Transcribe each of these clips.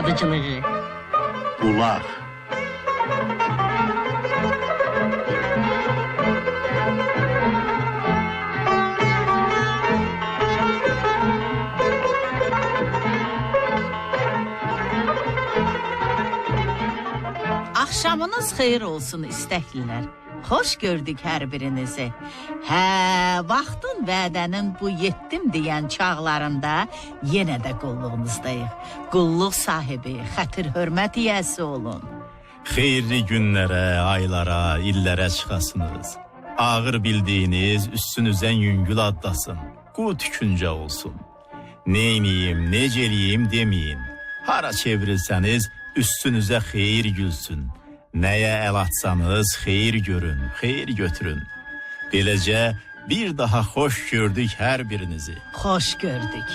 xalq yaradıcılığı. Qulaq. Axşamınız xeyir olsun istəklilər. Xoş gördük hər birinizi. Hə, vaxtın vədənin bu yetdim deyən çağlarında yenə də qulluğunuzdayıq. Qulluq sahibi, xətir hörmət yiyəsi olun. Xeyirli günlərə, aylara, illərə çıxasınız. Ağır bildiyiniz üstünüzdən yüngül addasın. Qu tüküncə olsun. Neyniyim, necə eləyim deməyin. Hara çevrilsəniz üstünüzə xeyir gülsün. Nəyə əl atsanız xeyir görün, xeyir götürün. Beləcə bir daha xoş gördük hər birinizi. Xoş gördük.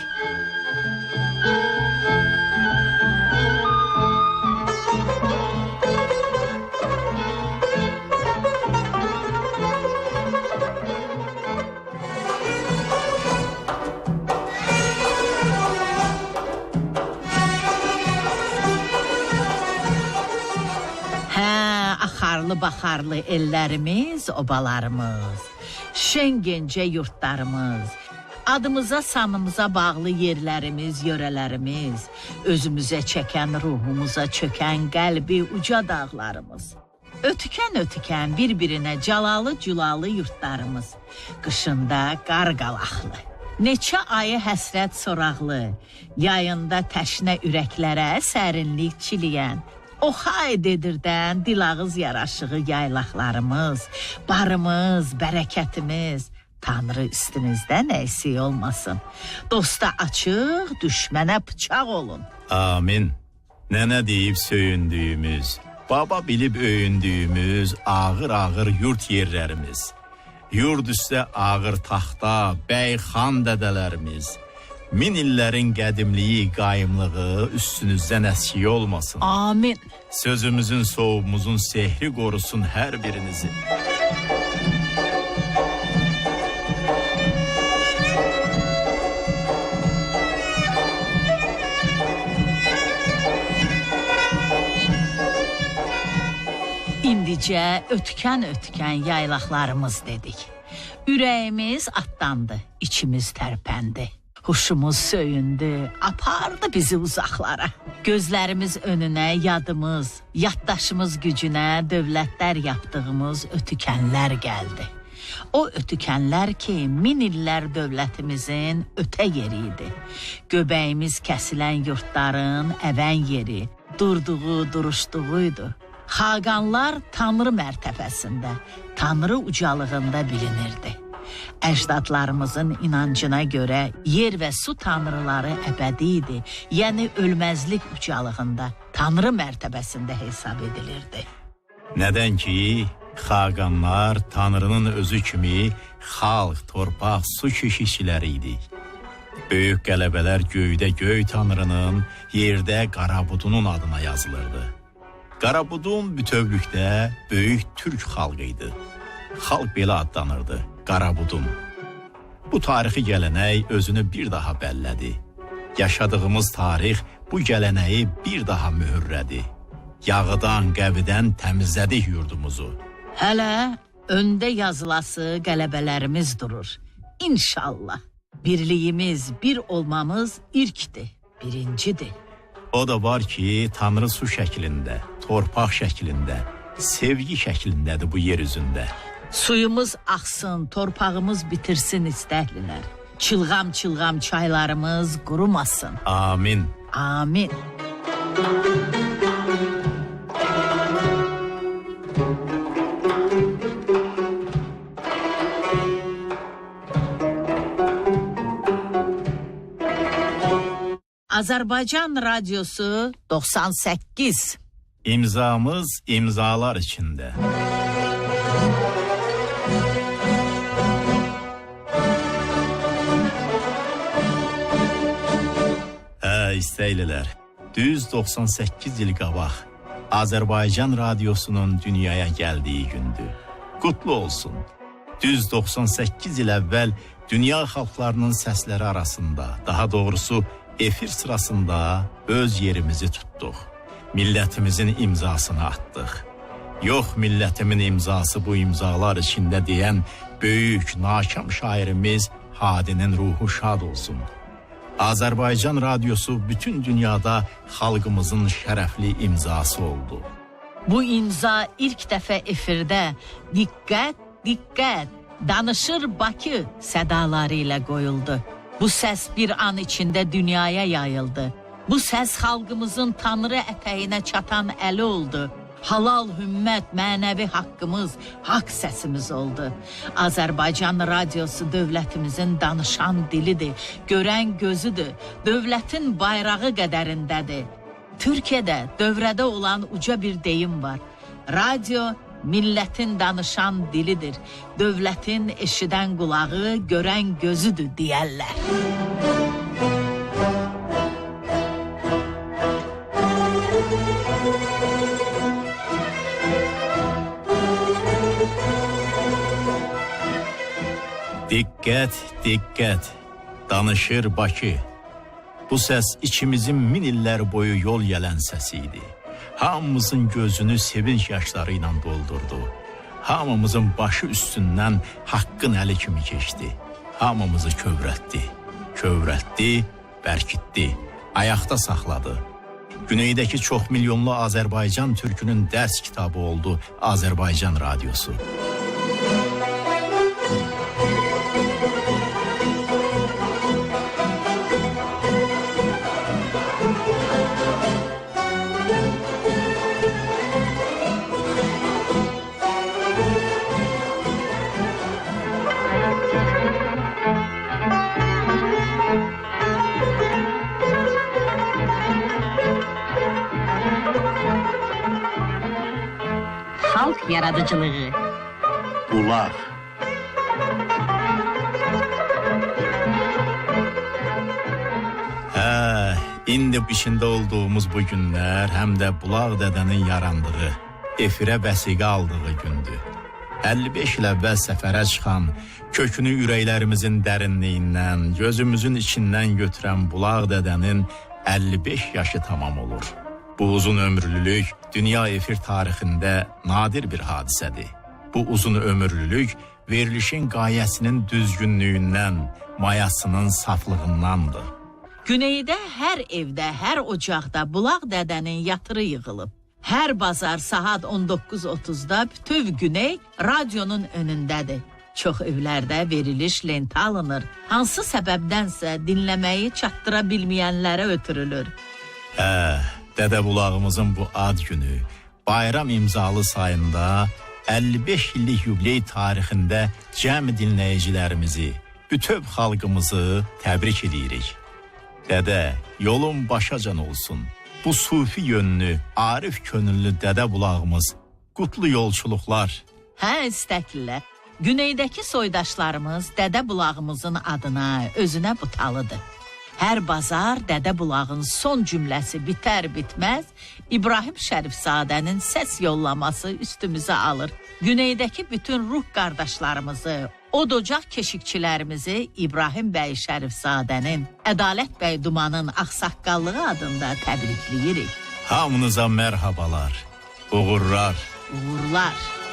Hə, axarlı baxarlı ellərimiz, obalarımız, şengencə yurtlarımız, adımıza, sanımıza bağlı yerlərimiz, yörələrimiz, özümüzə çəkən ruhumuza çökən qəlbi uca dağlarımız. Ötükən ötükən bir-birinə calalı cülalı yurtlarımız, qışında qar qalaqlı. Neçə ayı həsrət soraqlı, yayında təşnə ürəklərə sərinlik çiliyən, Oxay dedirdən dil ağız yaraşığı yaylaqlarımız, barımız, bərəkətimiz, Tanrı üstünüzdən əksik olmasın. Dosta açıq, düşmənə bıçaq olun. Amin. Nənə deyib söyündüyümüz, baba bilib öyündüyümüz ağır-ağır yurt yerlərimiz. Yurd üstə ağır taxta, bəy xan dədələrimiz. Min illərin qədimliyi, qayımlığı üstünüzdən əskik olmasın. Amin. Sözümüzün, soğumuzun sehri qorusun hər birinizi. İndicə ötkən-ötkən yaylaqlarımız dedik. Ürəyimiz atlandı, içimiz tərpəndi. Huşumuz söyündü, apardı bizi uzaqlara. Gözlərimiz önünə yadımız, yaddaşımız gücünə dövlətlər yapdığımız ötükənlər gəldi. O ötükənlər ki, min illər dövlətimizin ötə yeri idi. Göbəyimiz kəsilən yurtların əvən yeri, durduğu, duruşduğuydu. Xaqanlar Tanrı mərtəbəsində, Tanrı ucalığında bilinirdi. Əcdadlarımızın inancına görə yer və su tanrıları əbədi idi, yəni ölməzlik ucalığında, Tanrı mərtəbəsində hesab edilirdi. Nədən ki, xaqanlar Tanrının özü kimi xalq, torpaq, su keşişçiləri idi. Böyük qələbələr göydə göy Tanrının, yerdə Qarabudunun adına yazılırdı. Qarabudun bütövlükdə böyük türk xalqı idi. Xalq belə adlanırdı, Qarabudun. Bu tarixi gələnək özünü bir daha bəllədi. Yaşadığımız tarix bu gələnəyi bir daha mühürlədi. Yağıdan, qəvidən təmizlədik yurdumuzu. Hələ öndə yazılası qələbələrimiz durur. İnşallah. Birliyimiz, bir olmamız ilkdir, birincidir. O da var ki, Tanrı su şəklində, torpaq şəklində, sevgi şəklindədir bu yer üzündə. Suyumuz axsın, torpağımız bitirsin istəhlilər. Çılğam-çılğam çaylarımız qurumasın. Amin. Amin. Azərbaycan Radiosu 98. İmzamız imzalar içində. Hə, istəylilər. Düz 98 il qabaq Azərbaycan radiosunun dünyaya gəldiyi gündür. Qutlu olsun. Düz 98 il əvvəl dünya xalqlarının səsləri arasında, daha doğrusu efir sırasında öz yerimizi tuttuq. Millətimizin imzasını attıq. Yox millətimin imzası bu imzalar içində deyən böyük nakam şairimiz Hadinin ruhu şad olsun. Azərbaycan radiosu bütün dünyada xalqımızın şərəfli imzası oldu. Bu imza ilk dəfə efirdə diqqət, diqqət, danışır Bakı sədaları ilə qoyuldu. Bu səs bir an içində dünyaya yayıldı. Bu səs xalqımızın tanrı ətəyinə çatan əli oldu. Halal hümmət, mənəvi haqqımız, haqq səsimiz oldu. Azərbaycan radiosu dövlətimizin danışan dilidir, görən gözüdür, dövlətin bayrağı qədərindədir. Türkiyədə dövrədə olan uca bir deyim var. Radio millətin danışan dilidir. Dövlətin eşidən qulağı, görən gözüdür deyərlər. Diqqət, diqqət. Danışır Bakı. Bu səs içimizin min illər boyu yol gələn səsi idi. Hamımızın gözünü sevinç yaşları ilə doldurdu. Hamımızın başı üstündən haqqın əli kimi keçdi. Hamımızı kövrətdi. Kövrətdi, bərkitdi. Ayaqda saxladı. Güneydəki çox milyonlu Azərbaycan türkünün dərs kitabı oldu Azərbaycan radiosu. Xalq yaradıcılığı. Bulaq. Hə, indi içində olduğumuz bu günlər həm də Bulaq dədənin yarandığı, efirə vəsiqə aldığı gündür. 55 il əvvəl səfərə çıxan, kökünü ürəklərimizin dərinliyindən, gözümüzün içindən götürən Bulaq dədənin 55 yaşı tamam olur. Bu uzun ömürlülük dünya efir tarixində nadir bir hadisədir. Bu uzun ömürlülük verilişin qayəsinin düzgünlüyündən, mayasının saflığındandır. Güneydə hər evdə, hər ocaqda bulaq dədənin yatırı yığılıb. Hər bazar saat 19:30-da bütöv Güney radionun önündədir. Çox evlərdə veriliş lentə alınır. Hansı səbəbdənsə dinləməyi çatdıra bilməyənlərə ötürülür. Hə, Dədə Bulağımızın bu ad günü bayram imzalı sayında 55 illik yubiley tarixində cəm dinləyicilərimizi, bütöv xalqımızı təbrik edirik. Dədə, yolun başacan olsun. Bu sufi yönlü, arif könüllü Dədə Bulağımız qutlu yolçuluqlar. Hə, istəklilər. Güneydəki soydaşlarımız Dədə bulağımızın adına, özünə butalıdır. Hər bazar Dədə bulağın son cümləsi bitər bitməz İbrahim Şərifzadənin səs yollaması üstümüzə alır. Güneydəki bütün ruh qardaşlarımızı, od ocaq keşikçilərimizi İbrahim bəy Şərifzadənin, Ədalət bəy Dumanın ağsaqqallığı adında təbrikləyirik. Hamınıza mərhabalar, uğurlar. Uğurlar.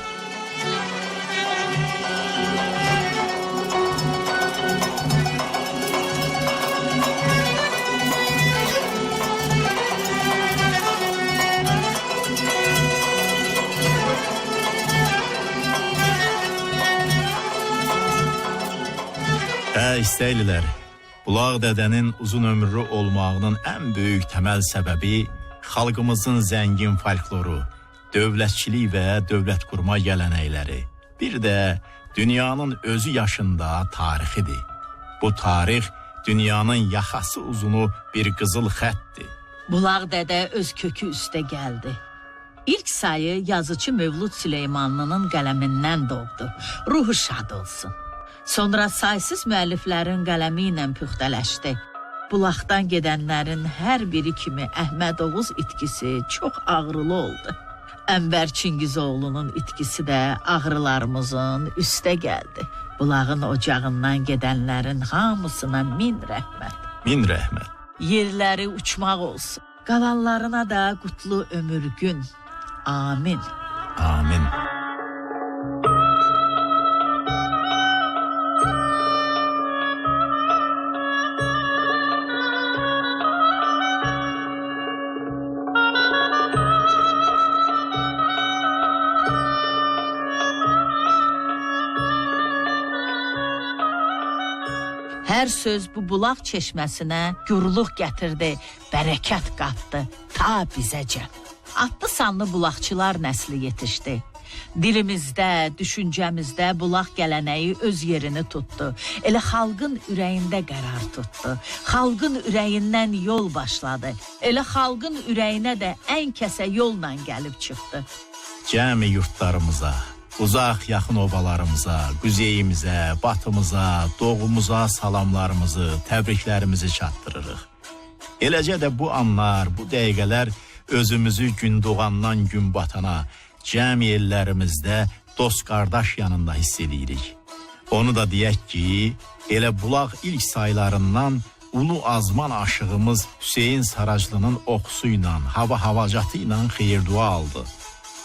Hə, istəylilər. Bulaq dədənin uzun ömürlü olmağının ən böyük təməl səbəbi xalqımızın zəngin folkloru, dövlətçilik və dövlət qurma gələnəkləri, bir də dünyanın özü yaşında tarixidir. Bu tarix dünyanın yaxası uzunu bir qızıl xəttdir. Bulaq dədə öz kökü üstə gəldi. İlk sayı yazıcı Mövlud Süleymanlının qələmindən doğdu. Ruhu şad olsun. Sonra saysız müəlliflərin qələmi ilə püxtələşdi. Bulaqdan gedənlərin hər biri kimi Əhməd Oğuz itkisi çox ağrılı oldu. Ənvər Çingizoğlu'nun itkisi də ağrılarımızın üstə gəldi. Bulağın ocağından gedənlərin hamısına min rəhmət. Min rəhmət. yerləri uçmaq olsun. Qalanlarına da qutlu ömür gün. Amin. Amin. Hər söz bu bulaq çeşməsinə gurluq gətirdi, bərəkət qatdı ta bizəcə. Adlı sanlı bulaqçılar nəsli yetişdi. Dilimizdə, düşüncəmizdə bulaq gələnəyi öz yerini tutdu. Elə xalqın ürəyində qərar tutdu. Xalqın ürəyindən yol başladı. Elə xalqın ürəyinə də ən kəsə yolla gəlib çıxdı. Cəmi yurtlarımıza, uzaq yaxın obalarımıza, quzeyimizə, batımıza, doğumuza salamlarımızı, təbriklərimizi çatdırırıq. Eləcə də bu anlar, bu dəqiqələr özümüzü gün doğandan gün batana, cəmi ellərimizdə dost qardaş yanında hiss edirik. Onu da deyək ki, elə bulaq ilk saylarından ulu azman aşığımız Hüseyin Saraclı'nın oxusu ilə, hava havacatı ilə xeyir-dua aldı.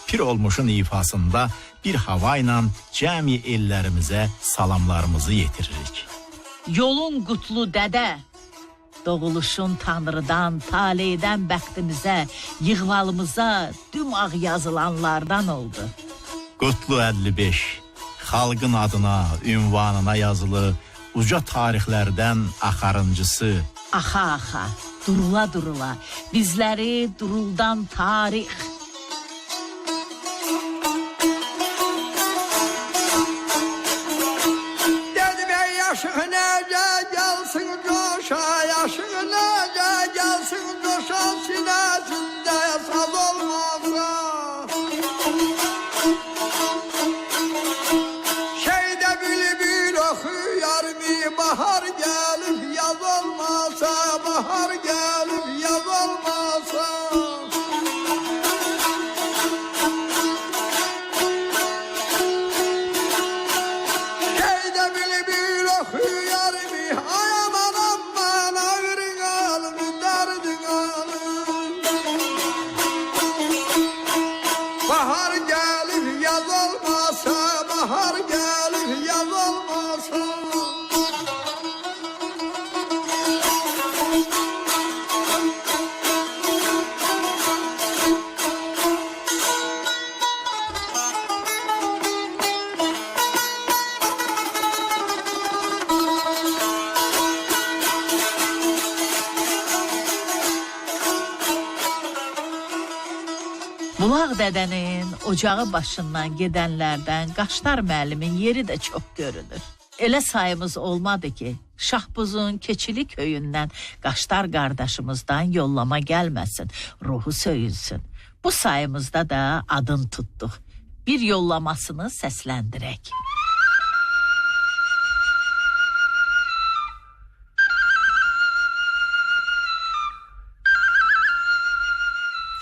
Pir olmuşun ifasında bir hava ilə cəmi ellərimizə salamlarımızı yetiririk. Yolun qutlu dədə, doğuluşun tanrıdan, taleydən bəxtimizə, yığvalımıza dümağ yazılanlardan oldu. Qutlu 55 xalqın adına, ünvanına yazılı uca tarixlərdən axarıncısı Axa axa, durula durula, bizləri duruldan tarix. Marja. Ocağı başından gedənlərdən Qaşlar müəllimin yeri də çox görünür. Elə sayımız olmadı ki, Şahbuzun keçili köyündən Qaşlar qardaşımızdan yollama gəlməsin, ruhu söyünsün. Bu sayımızda da adın tutduq. Bir yollamasını səsləndirək.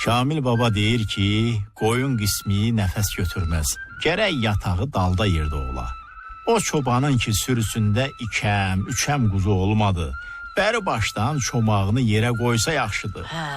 Kamil baba deyir ki, qoyun qismi nəfəs götürməz. Gərək yatağı dalda yerdə ola. O çobanın ki sürüsündə ikəm, üçəm quzu olmadı. Bəri başdan çomağını yerə qoysa yaxşıdır. Hə,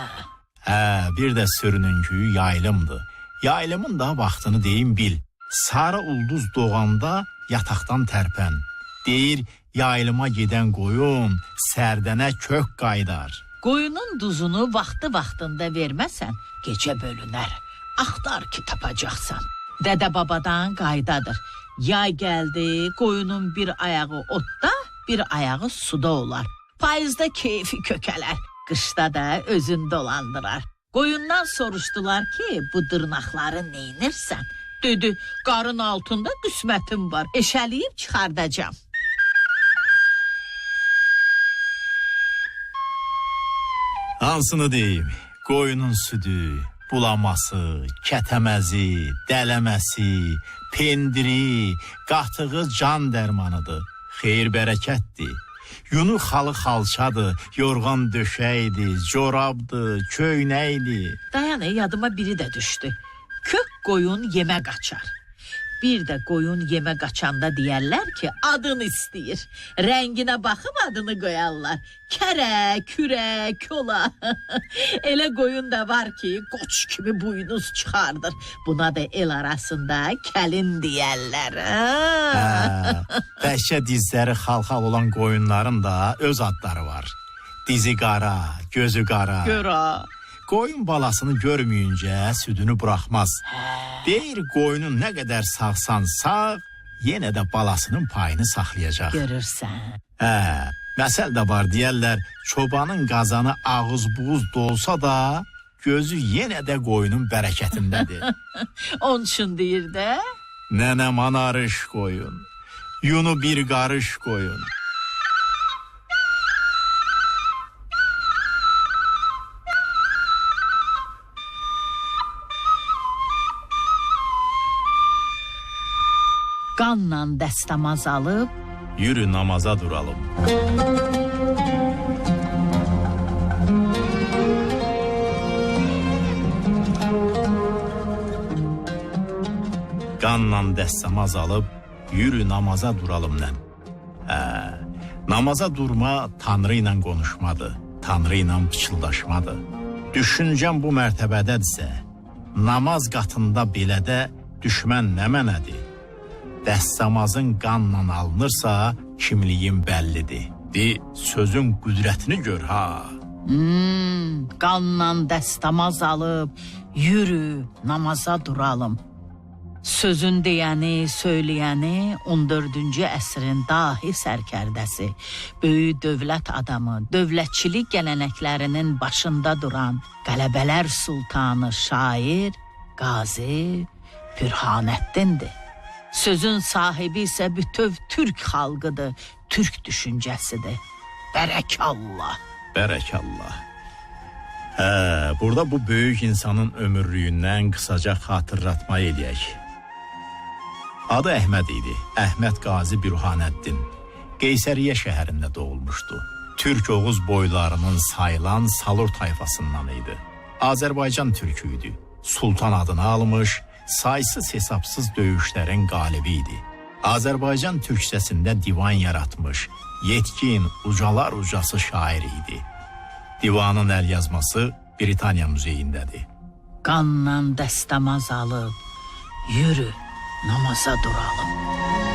Hə, bir də sürününkü yaylımdır. Yaylımın da vaxtını deyim bil. Sarı ulduz doğanda yataqdan tərpən. Deyir, yaylıma gedən qoyun sərdənə kök qaydar. Qoyunun duzunu vaxtı-vaxtında verməsən, gecə bölünər. Axtar ki tapacaqsan. Dədə babadan qaydadır. Yay gəldi, qoyunun bir ayağı otda, bir ayağı suda olar. Payızda keyfi kökələr, qışda da özün dolandırar. Qoyundan soruşdular ki, bu dırnaqları neynirsən? Dedi, qarın altında qismətim var, eşəliyib çıxardacam. Hansını deyim? Qoyunun südü, bulaması, kətəməzi, dələməsi, pendiri, qatığı can dərmanıdır. Xeyir bərəkətdir. Yunu xalı xalçadır, yorğan döşəkdir, corabdır, köynəkdir. Dayan, yadıma biri də düşdü. Kök qoyun yemə qaçar. Bir də qoyun yemə qaçanda deyərlər ki, adını istəyir. Rənginə baxıb adını qoyarlar. Kərə, kürə, kola. Elə qoyun da var ki, qoç kimi buynuz çıxardır. Buna da el arasında. Hə, Ha? təkcə dizləri xalxal olan qoyunların da öz adları var. Dizi qara, gözü qara. Ha. Qoyun balasını görməyincə südünü buraxmaz. Deyir qoyunun nə qədər sağsan sağ, yenə də balasının payını saxlayacaq. Görürsən. Hə, məsəl də var deyərlər, çobanın qazanı ağız buğuz dolsa da, gözü yenə də qoyunun bərəkətindədir. Onun üçün deyir də. Nənə manarış qoyun, yunu bir qarış qoyun. Qanla dəstəmaz alıb Yürü namaza duralım. Qanla dəstəmaz alıb yürü namaza duralım nən. Hə, namaza durma Tanrı ilə konuşmadır, Tanrı ilə pıçıldaşmadır. Düşüncəm bu mərtəbədədirsə, namaz qatında belə də düşmən nə mənədir? Dəstəmazın qanla alınırsa kimliyin bəllidir. De, sözün qüdrətini gör ha. Hmm, qanla dəstəmaz alıb yürü namaza duralım. Sözün deyəni, söyləyəni 14-cü əsrin dahi sərkərdəsi, böyük dövlət adamı, dövlətçilik gələnəklərinin başında duran qələbələr sultanı, şair, qazi Pürhanəddindir. Sözün sahibi isə bütöv türk xalqıdır, türk düşüncəsidir. Bərəkallah. Bərəkallah. Hə, burada bu böyük insanın ömürlüyündən qısaca xatırlatma eləyək. Adı Əhməd idi. Əhməd Qazi Bürhanəddin. Qeysəriyyə şəhərində doğulmuşdu. Türk Oğuz boylarının sayılan Salur tayfasından idi. Azərbaycan türkü. Sultan adını almış, saysız hesapsız döyüşlərin qalibi idi. Azərbaycan türkçəsində divan yaratmış, yetkin, ucalar ucası şair idi. Divanın əl yazması Britaniya muzeyindədir. Qanla dəstəmaz alıb yürü namaza duralım.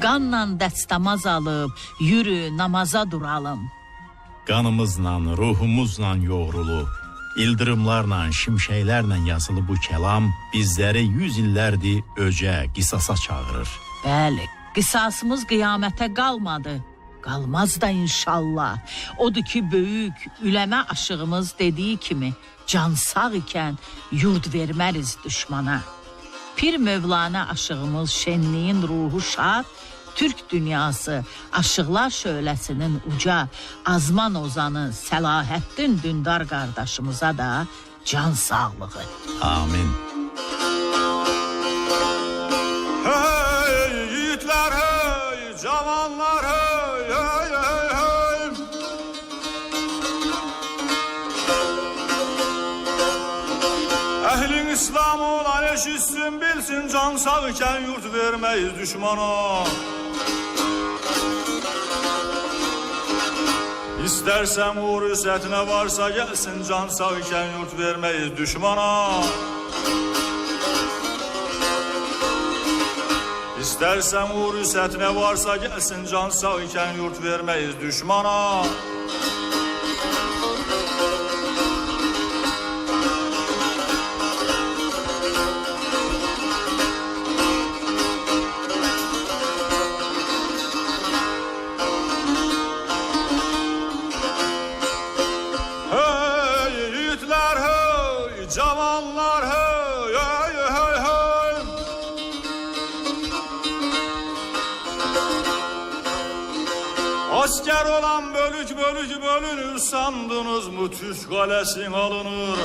Qanla dəstəmaz alıb yürü namaza duralım. Qanımızla, ruhumuzla yoğrulu, ildırımlarla, şimşəklərlə yazılı bu kəlam bizləri yüz illərdir öcə, qisasa çağırır. Bəli, qisasımız qiyamətə qalmadı. Qalmaz da inşallah. Odur ki, böyük üləmə aşığımız dediyi kimi, can sağ ikən yurd verməriz düşmana. Pir Mövlana aşığımız şenliyin ruhu şad, Türk dünyası aşıqlar şöləsinin uca Azman Ozanı Səlahəddin Dündar qardaşımıza da can sağlığı. Amin. Hey yiğitler hey, cavanlar hey, hey, hey, hey. Ehlin İslam olan eşitsin bilsin can sağ iken yurt vermeyiz düşmana. İstersen uğur üsetine varsa gelsin can sağ iken yurt vermeyiz düşmana. İstersen uğur üsetine varsa gelsin can sağ iken yurt vermeyiz düşmana. Sandınız mı Türk kalesin alınır?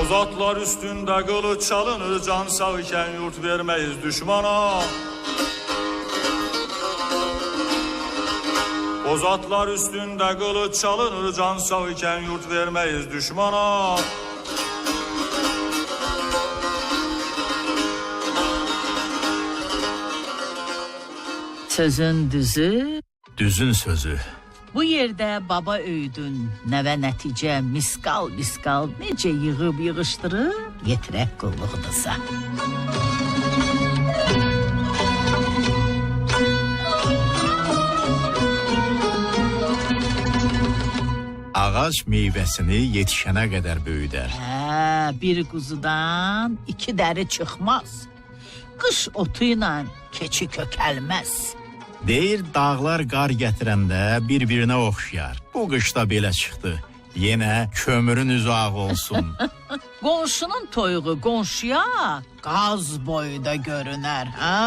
O zatlar üstündə qılıç çalınır Can sağ ikən yurt verməyiz düşmana. O zatlar üstündə qılıç çalınır Can sağ ikən yurt verməyiz düşmana. Sözün düzü Düzün sözü. Bu yerdə baba öydün, nəvə nəticə, miskal miskal necə yığıb yığışdırıb yetirək qulluğunuza. Ağac meyvəsini yetişənə qədər böyüdər. Hə, bir quzudan iki dəri çıxmaz. Qış otu ilə keçi kökəlməz. Deyir dağlar qar gətirəndə bir-birinə oxşayar. Bu qışda belə çıxdı. Yenə kömürün üzü ağ olsun. Qonşunun toyuğu qonşuya qaz boyda görünər. Ha.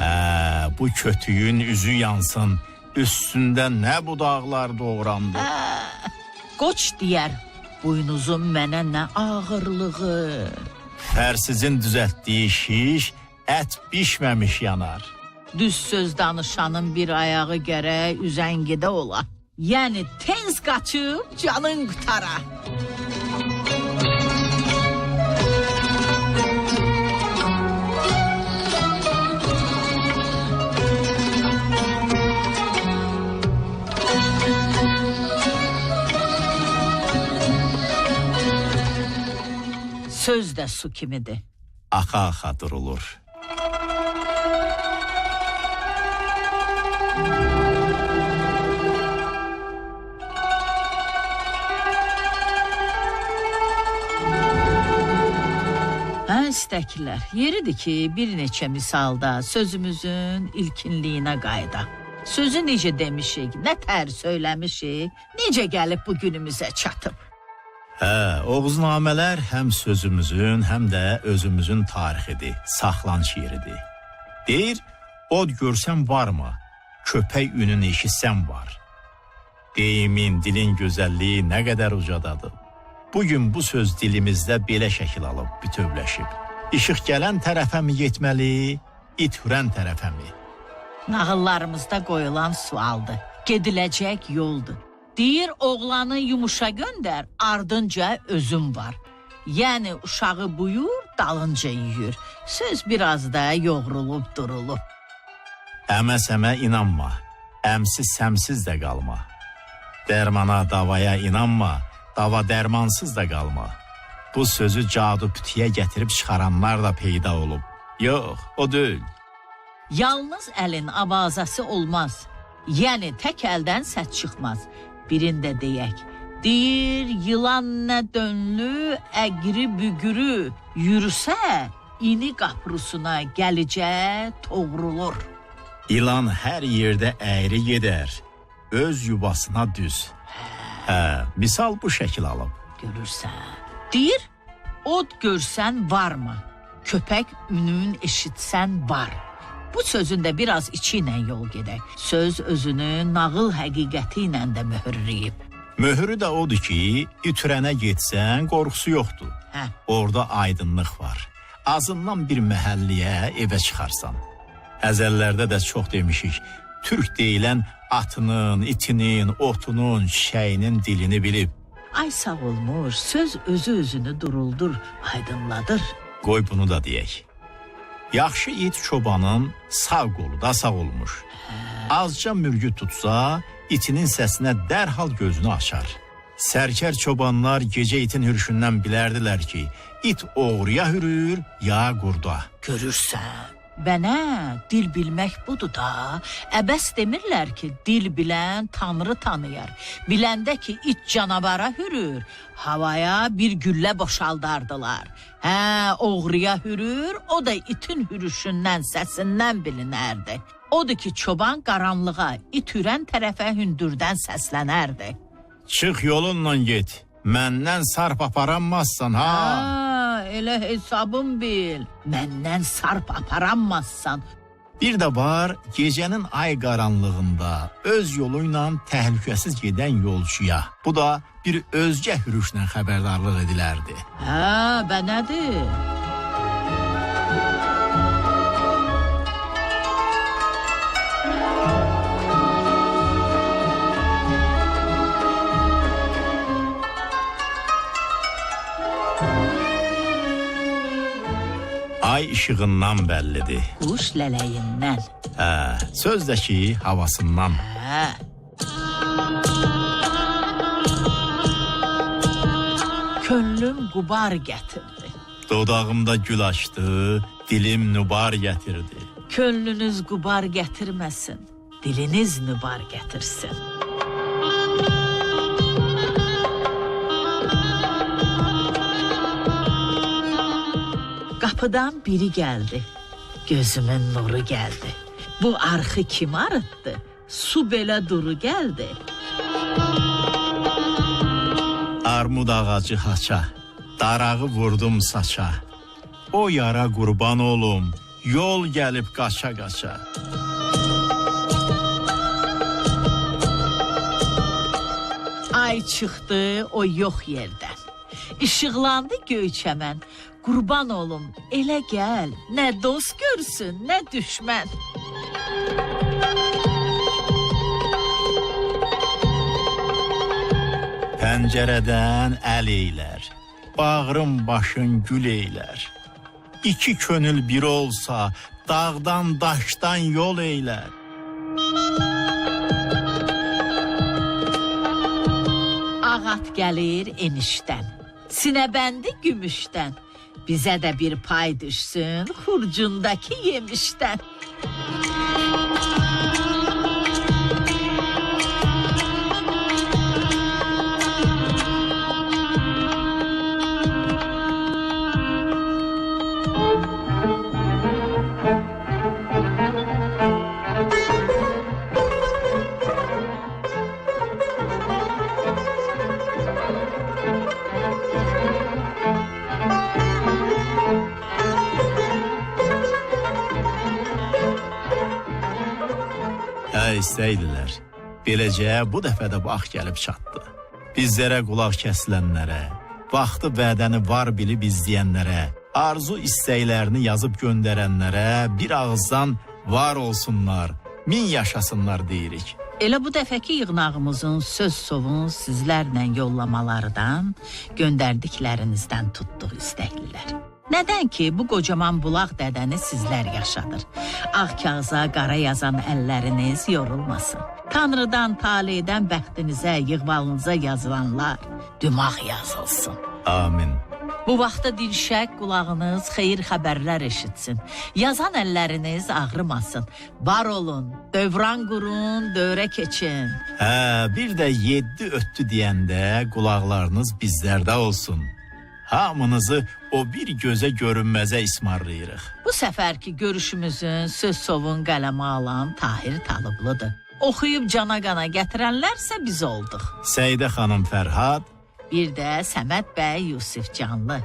Hə, bu kötüyün üzü yansın. Üstündə nə budaqlar doğrandı. Qoç deyər, buynuzun mənə nə ağırlığı. Fərsizin düzəltdiyi şiş ət bişməmiş yanar. Düz söz danışanın bir ayağı gərək üzəngidə ola. Yəni tez qaçıb canın qutara. Söz də su kimidir. Axa-axa durulur. Hə istəklər. Yeridir ki, bir neçə misalda sözümüzün ilkinliyinə qayıda. Sözü necə demişik, nə tər söyləmişik, necə gəlib bu günümüzə çatıb. Hə, Oğuznamələr həm sözümüzün, həm də özümüzün tarixidir, saxlanış yeridir. Deyir, od görsən varmı? Köpək ününü eşitsən var. Deyimin, dilin gözəlliyi nə qədər ucadadır. Bugün bu söz dilimizdə belə şəkil alıb, bütövləşib. İşıq gələn tərəfə mi getməli, it hürən tərəfə mi? Nağıllarımızda qoyulan sualdır. Gediləcək yoldur. Deyir oğlanı yumuşa göndər, ardınca özüm var. Yəni uşağı buyur, dalınca yeyir. Söz biraz da yoğrulub durulub. Əməsəmə inanma, əmsiz səmsiz də qalma. Dərmana, davaya inanma, dava dərmansız da qalma. Bu sözü cadu pütüyə gətirib çıxaranlar da peyda olub. Yox, o deyil. Yalnız əlin avazası olmaz. Yəni tək əldən səs çıxmaz. Birində deyək. Deyir yılan nə dönlü, əgri bügürü yürüsə, ini qaprusuna gəlicə toğrulur. İlan hər yerdə əyri gedər, öz yuvasına düz. Hə, misal bu şəkil alıb. Görürsən. Deyir, od görsən varmı? Köpək ünün eşitsən var. Bu sözün də biraz içi ilə yol gedək. Söz özünü nağıl həqiqəti ilə də möhürləyib. Möhrü də odur ki, itirənə getsən qorxusu yoxdur. Hə. Orada aydınlıq var. Azından bir məhəlliyə evə çıxarsan. Əzəllərdə də çox demişik. Türk deyilən atının, itinin, otunun, çiçəyinin dilini bilib. Ay sağ olmuş, söz özü özünü duruldur, aydınladır. Qoy bunu da deyək. Yaxşı it çobanın sağ qolu da sağ olmuş. Azca mürgü tutsa, itinin səsinə dərhal gözünü açar. Sərkər çobanlar gecə itin hürüşündən bilərdilər ki, it oğruya hürür, ya qurda. Görürsən, bənə dil bilmək budur da. Əbəs demirlər ki, dil bilən Tanrı tanıyar. Biləndə ki, it canavara hürür, havaya bir güllə boşaldardılar. Hə, oğruya hürür, o da itin hürüşündən, səsindən bilinərdi. Odur ki, çoban qaranlığa, it hürən tərəfə hündürdən səslənərdi. Çıx yolunla get. Məndən sarp aparanmazsan ha. Ha, elə hesabım bil. Məndən sarp aparanmazsan. Bir də var, gecənin ay qaranlığında öz yolu ilə təhlükəsiz gedən yolçuya. Bu da bir özgə hürüşlə xəbərdarlıq edilərdi. Hə, bə Ay işığından bəllidir. Quş lələyindən. Hə, söz də ki, havasından. Hə. Könlüm qubar gətirdi. Dodağımda gül açdı, dilim nübar gətirdi. Könlünüz qubar gətirməsin. Diliniz nübar gətirsin. Qapıdan biri gəldi. Gözümün nuru gəldi. Bu arxı kim arıtdı? Su belə duru gəldi. Armud ağacı haça, darağı vurdum saça. O yara qurban olum, yol gəlib qaça-qaça. Ay çıxdı o yox yerdən. İşıqlandı göyçəmən. Qurban olum, elə gəl. Nə dost görsün, nə düşmən. Pəncərədən əl eylər, bağrım başın gül eylər. İki könül bir olsa, dağdan daşdan yol eylər. Ağat gəlir enişdən. Sinəbəndi gümüşdən. Bizə də bir pay düşsün xurcundakı yemişdən. Hə istəydilər. Beləcə bu dəfə də vaxt gəlib çatdı. Bizlərə qulaq kəsilənlərə, vaxtı vədəni var bilib izləyənlərə, arzu istəklərini yazıb göndərənlərə bir ağızdan var olsunlar, min yaşasınlar deyirik. Elə bu dəfəki yığnağımızın söz sovun sizlərlə yollamalardan, göndərdiklərinizdən tutduq istəklilər. Nədən ki, bu qocaman bulaq dədəni sizlər yaşadır. Ağ kağıza qara yazan əlləriniz yorulmasın. Tanrıdan, taleydən bəxtinizə, yığmalınıza yazılanlar dümağ yazılsın. Amin. Bu vaxtda dinşək qulağınız xeyir xəbərlər eşitsin. Yazan əlləriniz ağrımasın. Var olun, dövran qurun, dövrə keçin. Hə, bir də 7 ötdü deyəndə qulaqlarınız bizlərdə olsun. Hamınızı o bir gözə görünməzə ismarlayırıq. Bu səfərki görüşümüzün söz sovun qələmə alan Tahir Talıblıdır. Oxuyub cana qana gətirənlərsə biz olduq. Səidə xanım Fərhad, Bir də Səməd bəy Yusif Canlı.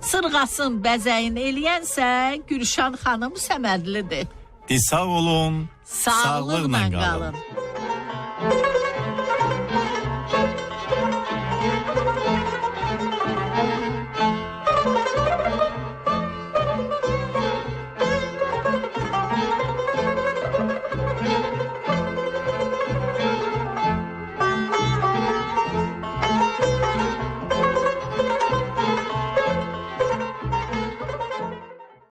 Sırğasın bəzəyin eləyənsə Gülşan xanım Səmədlidir. di sağ olun, Sağlıqla qalın. qalın.